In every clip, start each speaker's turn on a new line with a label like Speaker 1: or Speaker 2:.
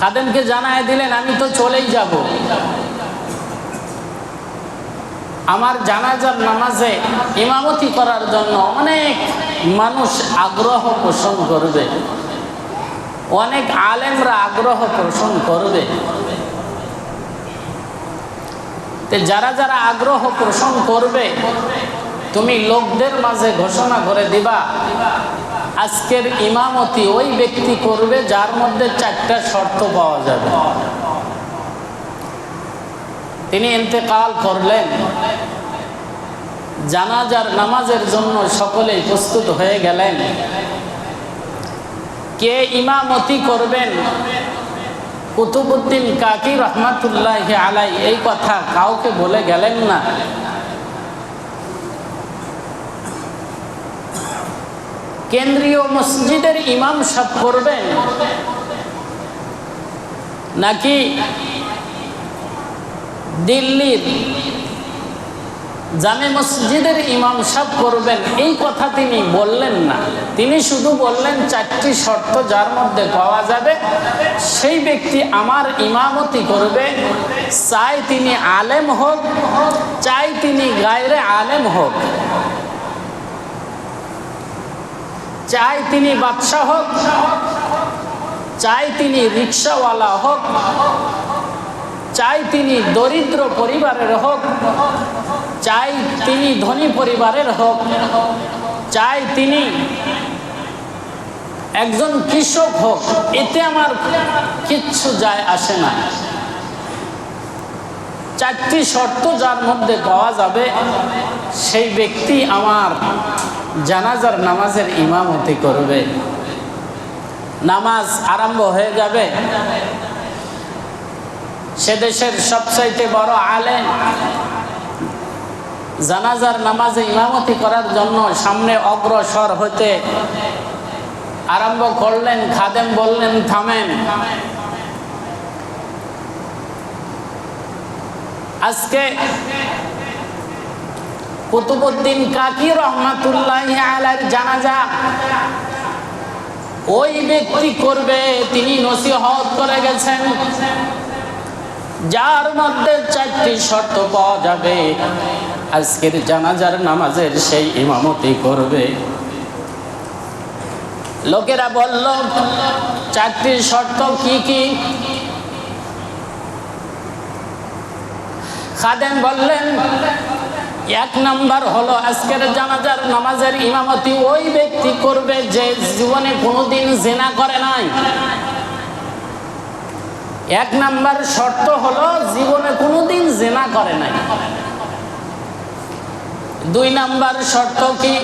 Speaker 1: খাদেমকে জানায় দিলেন, আমি তো চলেই যাব। আমার জানাজার নামাজে ইমামতি করার জন্য অনেক মানুষ আগ্রহ পোষণ করবে। অনেক আলেমরা আগ্রহ পোষণ করবে। যারা যারা আগ্রহ পোষণ করবে, তুমি লোকদের মাঝে ঘোষণা করে দিবা। আজকের ইমামতি ওই ব্যক্তি করবে যার মধ্যে চারটা শর্ত পাওয়া যাবে। তিনি ইন্তেকাল করলেন। জানাজার নামাজের জন্য সকলেই প্রস্তুত হয়ে গেলেন। কে ইমামতি করবেন? কুতুবুদ্দিন কাকি রহমাতুল্লাহ আলাই এই কথা কাউকে বলে গেলেন না। কেন্দ্রীয় মসজিদের ইমাম সব করবেন? নাকি দিল্লির জামে মসজিদের ইমাম সাহ করবেন? এই কথা তিনি বললেন না। তিনি শুধু বললেন, চারটি শর্ত যার মধ্যে পাওয়া যাবে, সেই ব্যক্তি আমার ইমামতি করবে। চাই তিনি আলেম হোক, চাই তিনি গায়রে আলেম হোক। চাই তিনি বাদশাহ হোক, চাই তিনি রিক্সাওয়ালা হোক, চাই তিনি দরিদ্র পরিবারের হোক, চাই তিনি ধনী পরিবারের হোক, চাই তিনি একজন কৃষক হোক, এতে আমার কিচ্ছু যায় আসে না। চারটি শর্ত যার মধ্যে পাওয়া যাবে, সেই ব্যক্তি আমার জানাজার নামাজের ইমামতি করবে। নামাজ আরম্ভ হয়ে যাবে। সে দেশের সবচাইতে বড় আলেম। জানাজার নামাজে ইমামতি করার জন্য সামনে অগ্রসর হতে আরম্ভ করলেন, খাদেম বললেন, থামেন। আজকে কুতুবুদ্দিন কাকি রহমাতুল্লাহ আলার জানাজা। ওই ব্যক্তি করবে, তিনি নসিহত করে গেছেন। যার মধ্যে চারটি শর্ত পাওয়া যাবে। আজকের জানাজার নামাজের সেই ইমামতি করবে। লোকেরা বলল, চারটি শর্ত কি কি? খাদেম বললেন এক নাম্বার হলো আজকের জানাজার নামাজের ইমামতি ওই ব্যক্তি করবে যে জীবনে কোনোদিন জেনা করে নাই। এক নাম্বার শর্ত হলো জীবনে কোনোদিন জেনা করে নাই। দুই নাম্বার শর্ত কি?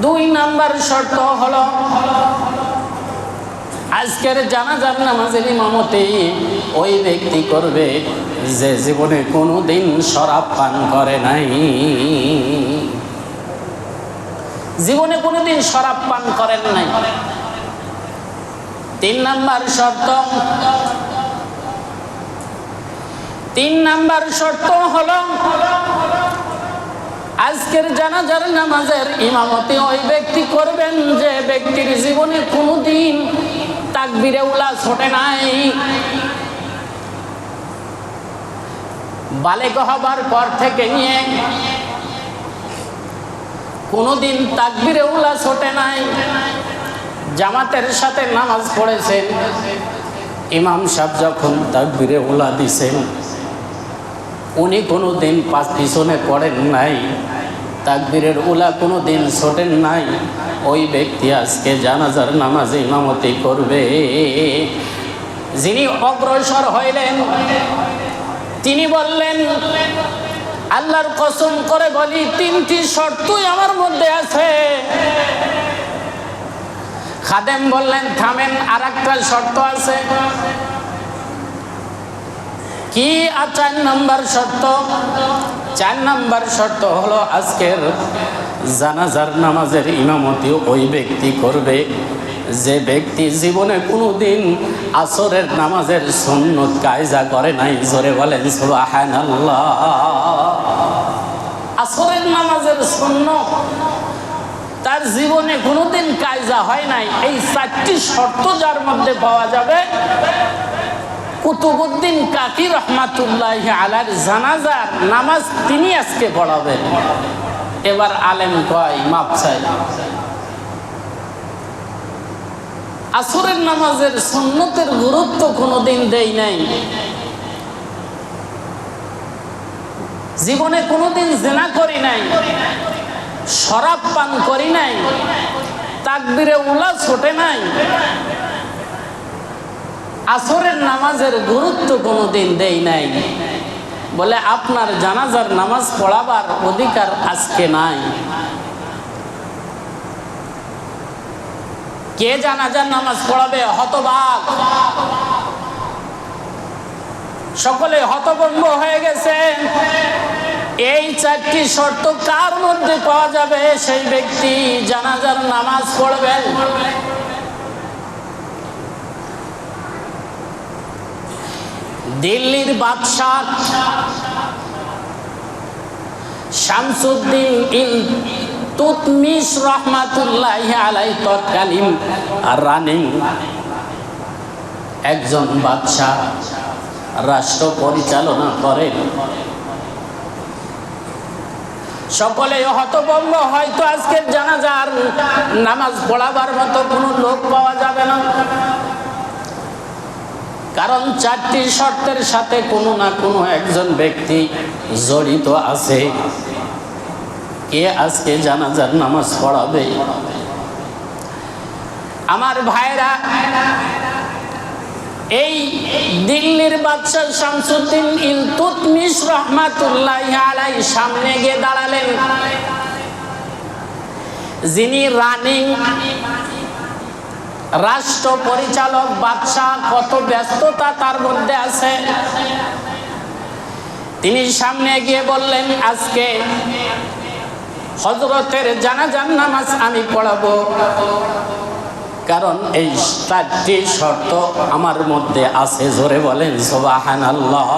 Speaker 1: দুই নাম্বার শর্ত হলো আজকের জানাজার নামাজের ইমামতি ওই ব্যক্তি করবে যে জীবনে কোনোদিন শরাব পান করে নাই। জীবনে কোনোদিন শরাব পান করেন নাই। তিন নাম্বার শর্ত। তিন নাম্বার শর্ত হলো, আজকের জানাজার নামাজের ইমামতি ওই ব্যক্তি করবেন যে ব্যক্তির জীবনে কোনোদিন তাকবিরে উলা ছোটে নাই। বালেক হবার পর থেকে নিয়ে কোনোদিন তাকবিরে উলা ছোটে নাই, জামাতের সাথে নামাজ পড়েছেন। ইমাম সাহেব যখন তাকবিরে উলা দিছেন, উনি কোনো দিন পাঁচ পিছনে পড়েন নাই, তাকবীরের উলা কোনো দিন ছোটেন নাই। ওই ব্যক্তি আজকে জানাজার নামাজে ইমামতি করবে। যিনি অগ্রসর হইলেন তিনি বললেন, আল্লাহর কসম করে বলি, তিনটি শর্তই আমার মধ্যে আছে। খাদেম বললেন, থামেন আর একটা শর্ত আছে। কি আর চার নম্বর শর্ত? চার নম্বর শর্ত হলো, আজকের জানাজার নামাজের ইমামতি ওই ব্যক্তি করবে। যে ব্যক্তি জীবনে কোনোদিন আসরের নামাজের সুন্নত কায়জা করে নাই, জোরে বলেন সুবহানাল্লাহ। আসরের নামাজের সুন্নত তার জীবনে কোনোদিন কায়জা হয় নাই। এই চারটি শর্ত যার মধ্যে পাওয়া যাবে, কুতুবুদ্দিন কাকি রহমাতুল্লাহ আলার জানাজার নামাজ তিনি আজকে পড়াবেন। এবার আলেম কয়, মাপ চাই। আসরের নামাজের সুন্নতের গুরুত্ব কোনোদিন দেই নাই। জীবনে কোনোদিন জেনা করি নাই, শরাব পান করি নাই, তাকবিরে উলা ছোটে নাই। আসরের নামাজের গুরুত্ব কোনোদিন দেই নাই। বলে আপনার জানাজার নামাজ পড়াবার অধিকার আজকে নাই। কে জানাজার নামাজ পড়াবে? হতবাক। সকলে হতভম্ব হয়ে গেছে। এই চারটি শর্ত কার মধ্যে পাওয়া যাবে? সেই ব্যক্তি জানাজার নামাজ পড়বেন দিল্লির বাদশাহ শামসুদ্দিন ইল তুতমিশ রহমাতুল্লাহ আলাই তৎকালীন রানিং একজন বাদশাহ, রাষ্ট্র পরিচালনা করেন। সকলে হতভম্ব, হয়তো আজকের জানাজার নামাজ পড়াবার মতো কোনো লোক পাওয়া যাবে না। কারণ চারটি শর্তের সাথে কোনো না কোনো একজন ব্যক্তি জড়িত আছে। কে আজকে জানাজার নামাজ পড়াবে? আমার ভাইরা, এই দিল্লির বাদশাহ শামসুদ্দিন ইলতুতমিশ রহমাতুল্লাহ আলাই সামনে গিয়ে দাঁড়ালেন। যিনি রানিং, রাষ্ট্র পরিচালক, বাদশাহ কত ব্যস্ততা তার মধ্যে আছে। তিনি সামনে গিয়ে বললেন, আজকে হজরতের জানাজান নামাজ আমি পড়াবো। কারণ এই চারটি শর্ত আমার মধ্যে আছে, জোরে বলেন সোবাহান আল্লাহ